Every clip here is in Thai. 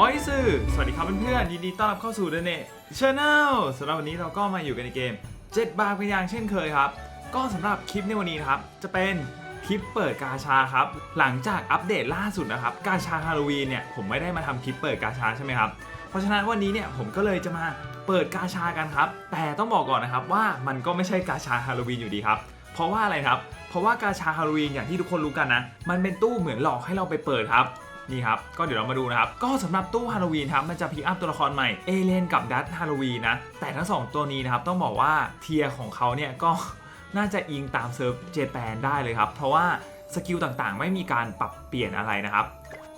อ้อยสื่อสวัสดีครับเพื่อนๆยินดีต้อนรับเข้าสู่เดเน่ชาแนลสำหรับวันนี้เราก็มาอยู่กันในเกม 7 บาร์เป็นอย่างเช่นเคยครับ ก็สำหรับคลิปในวันนี้นะครับ จะเป็นคลิปเปิดกาชาครับ หลังจากอัปเดตล่าสุดนะครับ กาชาฮาโลวีนเนี่ย ผมไม่ได้มาทำคลิปเปิดกาชาใช่ไหมครับ เพราะฉะนั้นวันนี้เนี่ยผมก็เลยจะมาเปิดกาชากันครับ แต่ต้องบอกก่อนนะครับว่ามันก็ไม่ใช่กาชาฮาโลวีนอยู่ดีครับ เพราะว่าอะไรครับ เพราะว่ากาชาฮาโลวีนอย่างที่ทุกคนรู้กันนะ มันเป็นตู้เหมือนหลอกให้เราไปเปิดครับ นี่ครับ ก็เดี๋ยวเรามาดูนะครับ ก็สำหรับตู้ฮาโลวีนครับมันจะพิอัพตัวละครใหม่เอเลนกับดัตฮาโลวีนนะ แต่ทั้งสองตัวนี้นะครับ ต้องบอกว่าเทียร์ของเขาเนี่ยก็น่าจะอิงตามเซิร์ฟเจแปนได้เลยครับ เพราะว่าสกิลต่างๆ ไม่มีการปรับเปลี่ยนอะไรนะครับ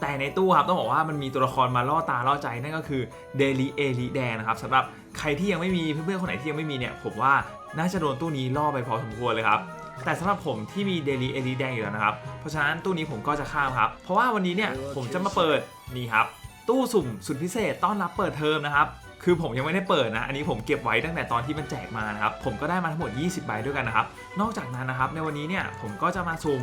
แต่ในตู้ครับต้องบอกว่ามันมีตัวละครมาล่อตาล่อใจนั่นก็คือเดลิเอลิแดงนะครับสำหรับใครที่ยังไม่มีเพื่อนๆคนไหนที่ยังไม่มีเนี่ยผมว่าน่าจะโดนตู้นี้ล่อไปพอสมควรเลยครับ แต่สำหรับผมที่มีเดลิเอลิแดงอยู่แล้วนะครับ เพราะฉะนั้นตู้นี้ผมก็จะข้ามครับ เพราะว่าวันนี้เนี่ยผมจะมาเปิดนี่ครับ ตู้สุ่มสุดพิเศษต้อนรับเปิดเทอมนะครับคือผมยังไม่ได้เปิดนะ อันนี้ผมเก็บไว้ตั้งแต่ตอนที่มันแจกมานะครับ ผมก็ได้มาทั้งหมด 20 ใบด้วยกันนะครับ นอกจากนั้นนะครับ ในวันนี้เนี่ยผมก็จะมาสุ่ม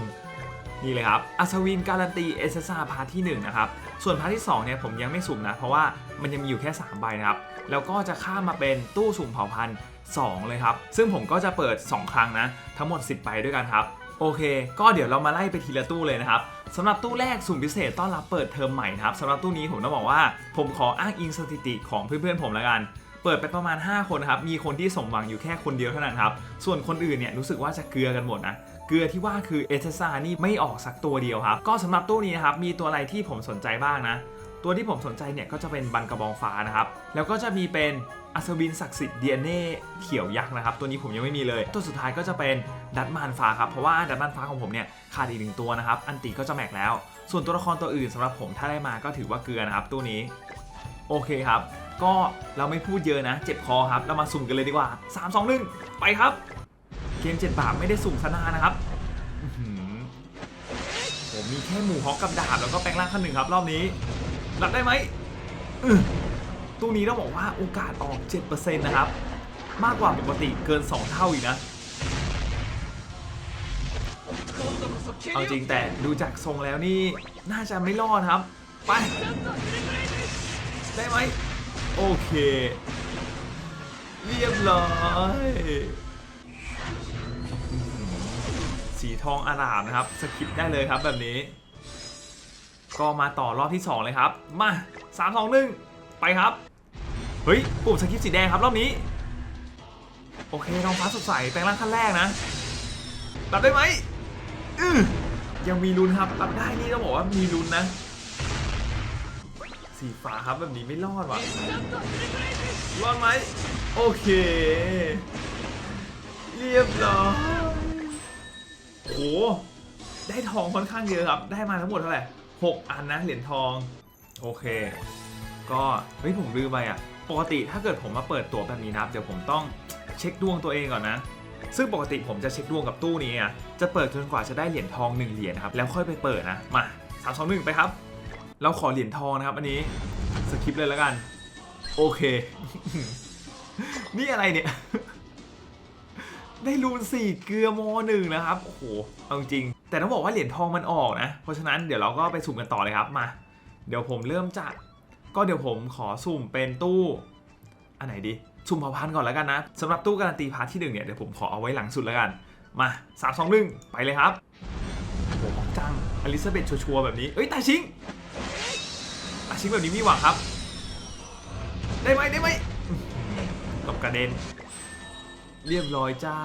นี่เลยครับ อัศวินการันตีเอเซซ่าพาร์ทที่1นะครับ ส่วนพาร์ทที่2เนี่ยผมยังไม่สุ่มนะ เพราะว่ามันยังมีอยู่แค่ 3 ใบนะครับ แล้วก็จะข้ามมาเป็นตู้สุ่มเผ่าพันธุ์ 2 เลยครับ ซึ่งผมก็จะเปิด 2 ครั้งนะ ทั้งหมด 10 ใบด้วยกันครับ โอเค ก็เดี๋ยวเรามาไล่ไปทีละตู้เลยนะครับสำหรับตู้แรกสุ่มพิเศษต้อนรับเปิดเทอมใหม่นะครับสำหรับตู้นี้ผมต้องบอกว่า ผมขออ้างอิงสถิติของเพื่อนๆผมแล้วกันเปิดไปประมาณ 5 คนครับ มีคนที่สมหวังอยู่แค่คนเดียวเท่านั้นครับ ส่วนคนอื่นเนี่ยรู้สึกว่าจะเกลือกันหมดนะ เกลือที่ว่าคือเอเทซ่านี่ไม่ออกสักตัวเดียวครับ ก็สำหรับตู้นี้นะครับ มีตัวอะไรที่ผมสนใจบ้างนะ ตัวที่ผมสนใจเนี่ยก็จะเป็นบันกระบองฟ้านะครับ แล้วก็จะมีเป็น อัศวินศักดิ์สิทธิ์เดียเน่เขียวยักษ์นะครับ ตัวนี้ผมยังไม่มีเลย ตัวสุดท้ายก็จะเป็นดัตมานฟ้าครับ เพราะว่าดัตมานฟ้าของผมเนี่ยขาดอีกหนึ่งตัวนะครับ อันติก็จะแม็กแล้ว ส่วนตัวละครตัวอื่นสำหรับผมถ้าได้มาก็ถือว่าเกลือนะครับตู้นี้ โอเคครับ ก็เราไม่พูดเยอะนะ เจ็บคอครับ เรามาสุ่มกันเลยดีกว่า 3 2 1 ไปครับ เกมเจ็ดบาทไม่ได้สุ่มซะนานนะครับผมมีแค่หมูฮอกกับดาบแล้วก็แปลงร่างขั้นหนึ่งครับ รอบนี้รับได้ไหม ตู้นี้ต้องบอกว่าโอกาสออก 7%นะครับ มากกว่าปกติเกิน 2 เท่าอีกนะ เอาจริงแต่ดูจากทรงแล้วนี่ น่าจะไม่รอดครับ ไป ได้ไหม โอเค เรียบร้อยสีทองอารามนะครับ สกิปได้เลยครับแบบนี้ ก็มาต่อรอบที่ 2 เลยครับ มา3 2 1ไปครับ เฮ้ย ปุ่มสกิปสีแดงครับรอบนี้ โอเคทองฟ้าสดใสแปลงร่างขั้นแรกนะรับได้ไหมอืยังมีลุ้นครับรับได้นี่ต้องบอกว่ามีลุ้นนะ สีฟ้าครับแบบนี้ไม่รอดว่ะรอดไหมโอเค เรียบร้อยโหได้ทองค่อนข้างเยอะครับ ได้มาทั้งหมดเท่าไหร่หกอันนะเหรียญทอง โอเค ก็เฮ้ยผมลืมไปอะ ปกติถ้าเกิดผมมาเปิดตัวแบบนี้นะครับเดี๋ยวผมต้องเช็คดวงตัวเองก่อนนะ ซึ่งปกติผมจะเช็คดวงกับตู้นี้อะจะเปิดจนกว่าจะได้เหรียญทองหนึ่งเหรียญครับแล้วค่อยไปเปิดนะมาสามสองหนึ่งไปครับ เราขอเหรียญทองนะครับอันนี้สคริปเลยแล้วกัน โอเค นี่อะไรเนี่ย ได้รูนสี่เกลือโมหนึ่งนะครับโอ้โหเอาจริง แต่ต้องบอกว่าเหรียญทองมันออกนะ เพราะฉะนั้นเดี๋ยวเราก็ไปสุ่มกันต่อเลยครับมา เดี๋ยวผมเริ่มจาก ก็เดี๋ยวผมขอสุ่มเป็นตู้ อันไหนดีสุ่มเผาพันธุ์ก่อนแล้วกันนะสำหรับตู้การันตีพาร์ทที่หนึ่งเนี่ยเดี๋ยวผมขอเอาไว้หลังสุดแล้วกัน มาสามสองหนึ่งไปเลยครับโอ้โหจังอลิซาเบธชัวร์แบบนี้เอ้ยตาชิงอาชิงแบบนี้มีหวังครับ ได้ไหมได้ไหมตบกระเด็น เรียบร้อยจ้า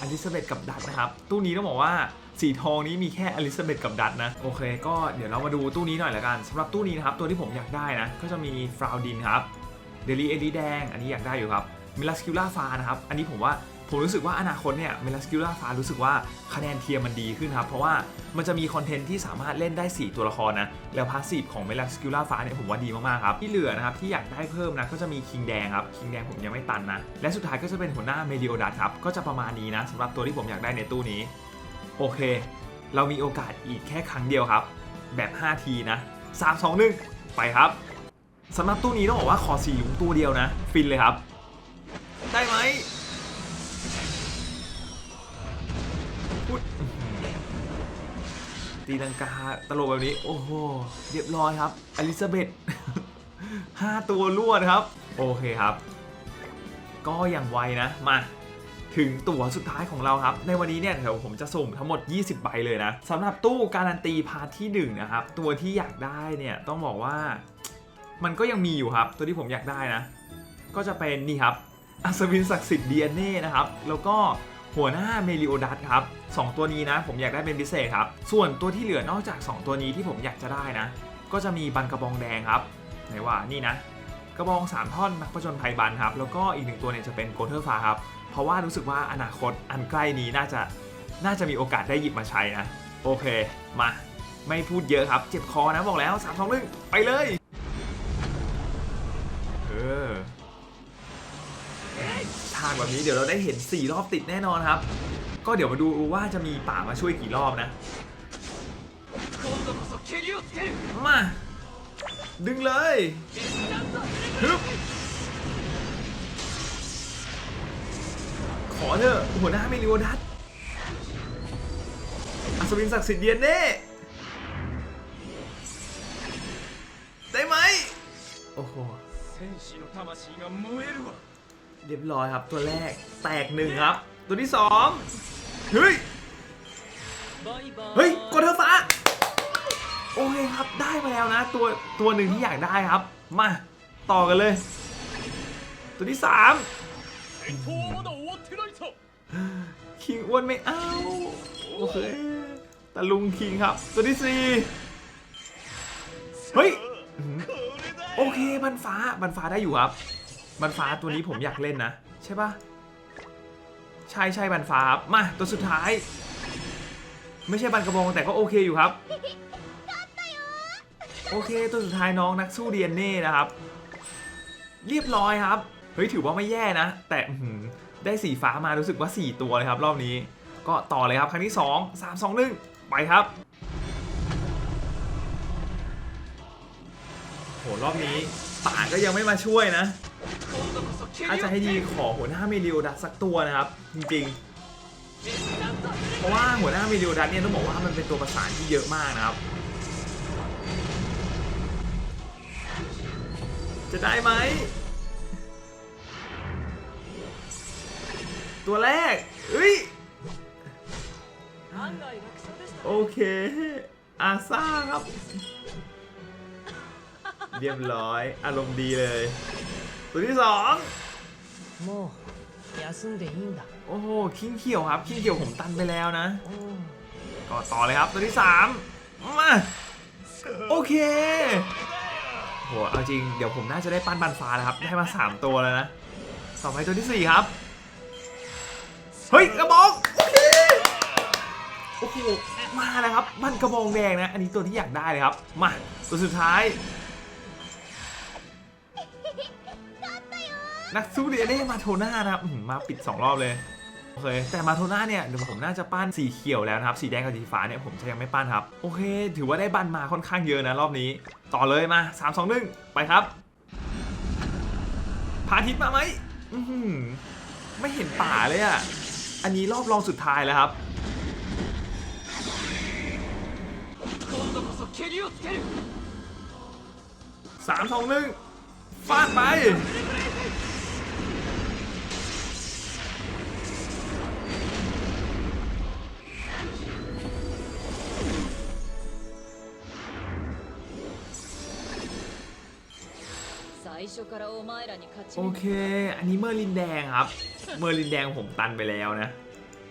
อลิซาเบธกับดัตนะครับ ตู้นี้ต้องบอกว่า สีทองนี้มีแค่อลิซาเบธกับดัตนะ โอเค ก็เดี๋ยวเรามาดูตู้นี้หน่อยละกันสำหรับตู้นี้นะครับ ตัวที่ผมอยากได้นะ ก็จะมีฟราวดินครับเดลีเอดีแดง อันนี้อยากได้อยู่ครับมิลาสคิล่าฟ้านะครับ อันนี้ผมว่าผมรู้สึกว่าอนาคตเนี่ยมิลาสคิลล่าฟ้ารู้สึกว่าคะแนนเทียร์มันดีขึ้นครับ เพราะว่ามันจะมีคอนเทนต์ที่สามารถเล่นได้ 4 ตัวละครนะ แล้วพาสซีฟของมิลาสคิลล่าฟ้าเนี่ยผมว่าดีมากๆครับ ที่เหลือนะครับที่อยากได้เพิ่มนะก็จะมีคิงแดงครับคิงแดงผมยังไม่ตันนะ และสุดท้ายก็จะเป็นหัวหน้าเมดิโอดัตครับ ก็จะประมาณนี้นะสำหรับตัวที่ผมอยากได้ในตู้นี้ โอเค เรามีโอกาสอีกแค่ครั้งเดียวครับ แบบ 5 ทีนะ 3 2 1 ไปครับสำหรับตู้นี้ต้องบอกว่าขอสีหลุมตัวเดียวนะ ฟินเลยครับ ได้ไหมตีลังกาตลกแบบนี้ โอ้โห เรียบร้อยครับอลิซาเบธห้าตัวรวดครับ โอเคครับ ก็อย่างไวนะ มา ถึงตั๋วสุดท้ายของเราครับ ในวันนี้เนี่ยเดี๋ยวผมจะสุ่มทั้งหมด 20 ใบเลยนะสำหรับตู้การันตีพาร์ทที่ 1 นะครับ ตัวที่อยากได้เนี่ยต้องบอกว่า มันก็ยังมีอยู่ครับ ตัวที่ผมอยากได้นะ ก็จะเป็นนี่ครับอัศวินศักดิ์สิทธิ์ DNA นะครับ แล้วก็หัวหน้าเมลิโอดัสครับสองตัวนี้นะผมอยากได้เป็นพิเศษครับ ส่วนตัวที่เหลือนอกจาก 2 ตัวนี้ที่ผมอยากจะได้นะ ก็จะมีบันกระบองแดงครับไหนว่านี่นะ กระบอง 3 ท่อนนักประจนภัยบันครับ แล้วก็อีกหนึ่งตัวเนี่ยจะเป็นโกเทอร์ฟ้าครับ เพราะว่ารู้สึกว่าอนาคตอันใกล้นี้น่าจะน่าจะมีโอกาสได้หยิบมาใช้นะ โอเค มา ไม่พูดเยอะครับ เจ็บคอนะบอกแล้ว3 2 1ไปเลยเออทางแบบนี้เดี๋ยวเราได้เห็น 4 รอบติดแน่นอนครับ ก็เดี๋ยวมาดูว่าจะมีป่ามาช่วยกี่รอบนะ มา ดึงเลยฮึบ ขอเถอะหัวหน้าไมลิโอดัสอัศวินศักดิ์สิทธิ์เย็นเน่ได้ไหมโอ้โหเรียบร้อยครับตัวแรกแตกหนึ่งครับ ตัวที่สองเฮ้ยเฮ้ยกดเทอฟ้าโอเคครับได้มาแล้วนะตัวตัวหนึ่งที่อยากได้ครับ มา ต่อกันเลย ตัวที่สาม คิงอ้วนไม่เอาโอเคตะลุงคิงครับ ตัวที่สี่เฮ้ยอื้อหือโอเคบันฟ้าบันฟ้าได้อยู่ครับ บันฟ้าตัวนี้ผมอยากเล่นนะ ใช่ปะใช่ใช่บันฟ้าครับมาตัวสุดท้าย ไม่ใช่บันกระบองแต่ก็โอเคอยู่ครับ โอเคตัวสุดท้ายน้องนักสู้ดีเอ็นเน่นะครับ เรียบร้อยครับ เฮ้ยถือว่าไม่แย่นะ แต่อื้อหือ ได้สีฟ้ามารู้สึกว่า 4 ตัวเลยครับ รอบนี้ก็ต่อเลยครับครั้งที่ 2 3 2 1 ไปครับโหรอบนี้ป่าก็ยังไม่มาช่วยนะ ถ้าจะให้ดีขอหัวหน้ามิริวดัตสักตัวนะครับ จริงๆ เพราะว่าหัวหน้ามิริวดัตเนี่ยต้องบอกว่ามันเป็นตัวประสานที่เยอะมากนะครับ จะได้ไหม ตัวแรกเฮ้ยโอเคอาซ่าครับ เรียบร้อย อารมณ์ดีเลย ตัวที่สองโอ้โหขิงเขียวครับขิงเขียวผมตันไปแล้วนะก็ต่อเลยครับตัวที่สามมาโอเคโหเอาจริง เดี๋ยวผมน่าจะได้ปั้นบันฟ้ล้วครับ ได้มา 3 ตัวแล้วนะ ต่อไปตัวที่ 4 ครับ เฮ้ยกระบองโอเคโอ้โหมาแล้วครับ มันกระบองแดงนะ อันนี้ตัวที่อยากได้เลยครับ มาตัวสุดท้าย นักสู้เดียเน่มาโทน่านะครับมาปิด 2 รอบเลยโอเคแต่มาโทน่าเนี่ยเดี๋ยวผมน่าจะปั้นสีเขียวแล้วนะครับ สีแดงกับสีฟ้าเนี่ยผมจะยังไม่ปั้นครับ โอเค ถือว่าได้บันมาค่อนข้างเยอะนะรอบนี้ ต่อเลยมา 3 2 1 ไปครับพาทิตมาไหมไม่เห็นป่าเลยอะ อันนี้รอบรองสุดท้ายแล้วครับ สามสองหนึ่งฟาดไป โอเค อันนี้เมอร์ลินแดงครับ เมอร์ลินแดงผมตันไปแล้วนะ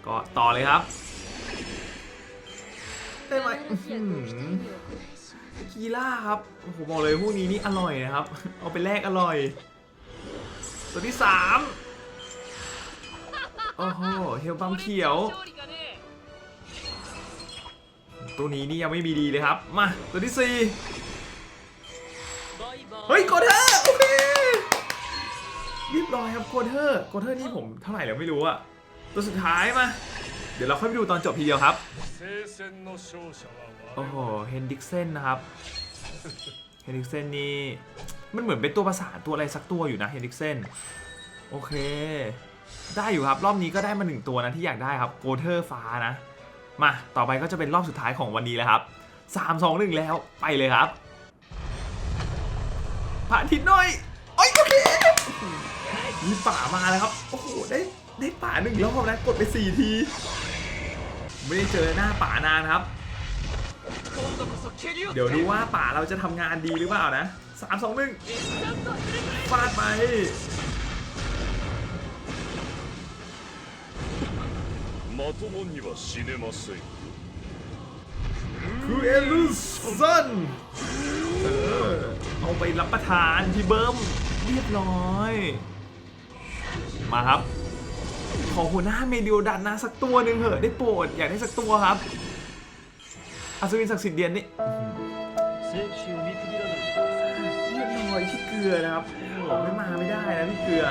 ก็ต่อเลยครับ ได้ไหมคีล่าครับผมบอกเลยพวกนี้นี่อร่อยนะครับ เอาไปแลกอร่อย ตัวที่สามโอ้โห เฮลบัมเขียว ตัวนี้นี่ยังไม่มีดีเลยครับ มา ตัวที่สี่เฮ้ยกดไร้อยครับโคเทอร์โคเทอร์นี่ผมเท่าไหร่แล้วไม่รู้อะตัวสุดท้ายมา เดี๋ยวเราค่อยไปดูตอนจบทีเดียวครับ โอ้โห เฮนดิกเซนนะครับ เฮนดิกเซนนี่ มันเหมือนเป็นตัวประสานตัวอะไรสักตัวอยู่นะเฮนดิกเซน โอเค ได้อยู่ครับ รอบนี้ก็ได้มาหนึ่งตัวนะที่อยากได้ครับ โกเทอร์ฟ้านะ มา ต่อไปก็จะเป็นรอบสุดท้ายของวันนี้แล้วครับสามสองหนึ่งแล้ว ไปเลยครับพระอาทิตย์น้อยีป่ามาแล้วครับ โอ้โห ได้ได้ป่าหนึ่งรอบแล้วกดไปสี่ที ไม่ได้เจอหน้าป่านานครับ เดี๋ยวดูว่าป่าเราจะทำงานดีหรือเปล่านะสามสองหนึ่งฟาดไปคือเอลูซันเอาไปรับประทานที่เบิ้มเรียบร้อย มาครับ ขอหัวหน้าเมดิโอดันนะสักตัวหนึ่งเถอะได้โปรดอยากได้สักตัวครับอัศวินศักดิ์สิทธิ์เดียนนี่เรียบร้อยพี่เกลือนะครับโอ้ไม่มาไม่ได้นะพี่เกลือ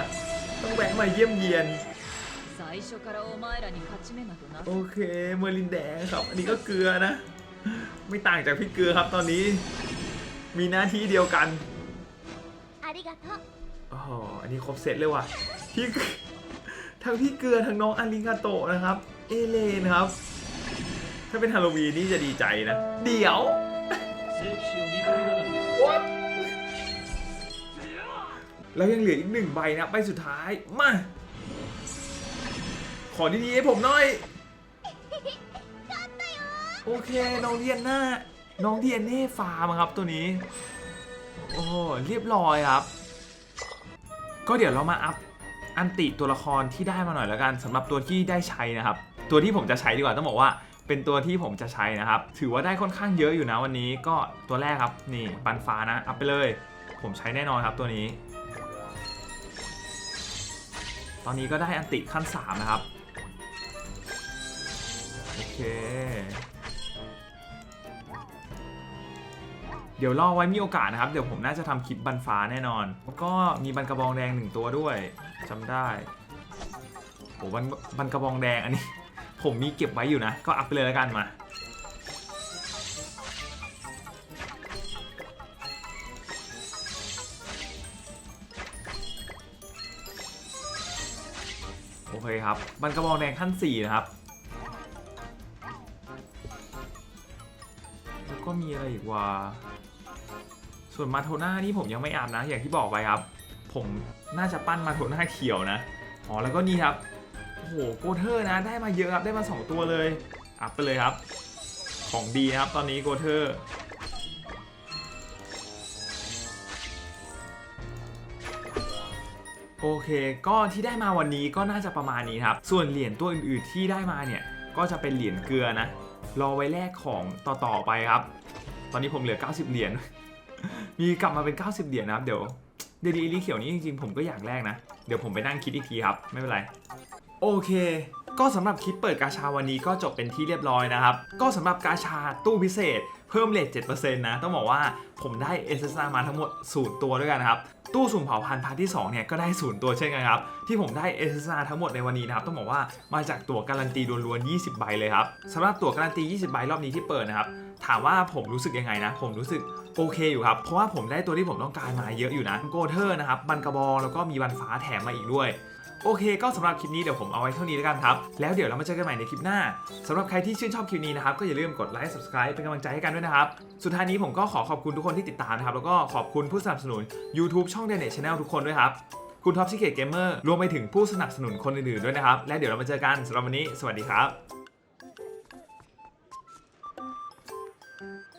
ต้องแวะมาเยี่ยมเยียนโอเคเมอร์ลินแดงครับ อันนี้ก็เกลือนะ ไม่ต่างจากพี่เกลือครับตอนนี้ มีหน้าที่เดียวกันอ๋ออันนี้ครบเซตเลยว่ะ พี่ทั้งพี่เกลือทั้งน้องอาริงาโตะนะครับ เอเลนครับ ถ้าเป็นฮาโลวีนนี่จะดีใจนะ เดี๋ยว What? แล้วยังเหลืออีกหนึ่งใบนะ ใบสุดท้าย มา ขอดีๆให้ผมหน่อย โอเค น้องเทียนหน้า น้องเทียนเน่ฟาร์มครับตัวนี้ โอ้เรียบร้อยครับ ก็เดี๋ยวเรามาอัพ อันติตัวละครที่ได้มาหน่อยแล้วกันสำหรับตัวที่ได้ใช้นะครับ ตัวที่ผมจะใช้ดีกว่าต้องบอกว่า เป็นตัวที่ผมจะใช้นะครับ ถือว่าได้ค่อนข้างเยอะอยู่นะวันนี้ก็ตัวแรกครับนี่ปันฟ้านะอัพไปเลย ผมใช้แน่นอนครับตัวนี้ ตอนนี้ก็ได้อันติขั้น3นะครับโอเค เดี๋ยวรอไว้มีโอกาสนะครับ เดี๋ยวผมน่าจะทำคลิปบันฟ้าแน่นอน แล้วก็มีบันกระบองแดงหนึ่งตัวด้วยจำได้โอ้บันบันกระบองแดงอันนี้ ผมมีเก็บไว้อยู่นะ ก็อัพไปเลยแล้วกันมา โอเคครับ บันกระบองแดงขั้น 4 นะครับแล้วก็มีอะไรอีกว่า ส่วนมาโทน่านี่ผมยังไม่อาบนะ อย่างที่บอกไปครับ ผมน่าจะปั้นมาโทน่าเขียวนะอ๋อแล้วก็นี่ครับโอ้โหโกเทอร์นะได้มาเยอะครับได้มา 2 ตัวเลย อัพไปเลยครับ ของดีครับตอนนี้โกเทอร์โอเค ก็ที่ได้มาวันนี้ก็น่าจะประมาณนี้ครับ ส่วนเหรียญตัวอื่นๆที่ได้มาเนี่ย ก็จะเป็นเหรียญเกลือนะ รอไว้แลกของต่อๆไปครับ ตอนนี้ผมเหลือ 90 เหรียญ มีกลับมาเป็น 90 เหรียญนะครับ เดี๋ยวเดลีลีเขียวนี้จริงๆ ผมก็อยากแลกนะ เดี๋ยวผมไปนั่งคิดอีกทีครับ ไม่เป็นไร โอเค ก็สำหรับคลิปเปิดกาชาวันนี้ก็จบเป็นที่เรียบร้อยนะครับ ก็สำหรับกาชาตู้พิเศษ เพิ่มเลท7%นะ ต้องบอกว่าผมได้เอเซามาทั้งหมด0ตัวด้วยกันนะครับตู้สุ่มเผาพันธุ์พาร์ทที่2เนี่ยก็ได้0ตัวเช่นกันครับ ที่ผมได้เอเซาทั้งหมดในวันนี้นะครับ ต้องบอกว่ามาจากตั๋วการันตีล้วนๆ 20 ใบเลยครับสำหรับตั๋วการันตี 20 ใบรอบนี้ที่เปิดนะครับ ถามว่าผมรู้สึกยังไงนะ ผมรู้สึกโอเคอยู่ครับ เพราะว่าผมได้ตัวที่ผมต้องการมาเยอะอยู่นะโกเทอร์นะครับบันกระบองแล้วก็มีบันฟ้าแถมมาอีกด้วยโอเค ก็สำหรับคลิปนี้เดี๋ยวผมเอาไว้เท่านี้แล้วกันครับ แล้วเดี๋ยวเรามาเจอกันใหม่ในคลิปหน้าสำหรับใครที่ชื่นชอบคลิปนี้นะครับ ก็อย่าลืมกดไลค์ subscribe เป็นกำลังใจให้กันด้วยนะครับ สุดท้ายนี้ผมก็ขอขอบคุณทุกคนที่ติดตามนะครับ แล้วก็ขอบคุณผู้สนับสนุน YouTube ช่อง d a n e t Channel ทุกคนด้วยครับ คุณท็อปซิเกตเกมเมอร์รวมไปถึงผู้สนับสนุนคนอื่นๆด้วยนะครับ และเดี๋ยวเรามาเจอกันสำหรับวันนี้ สวัสดีครับ Mm-hmm.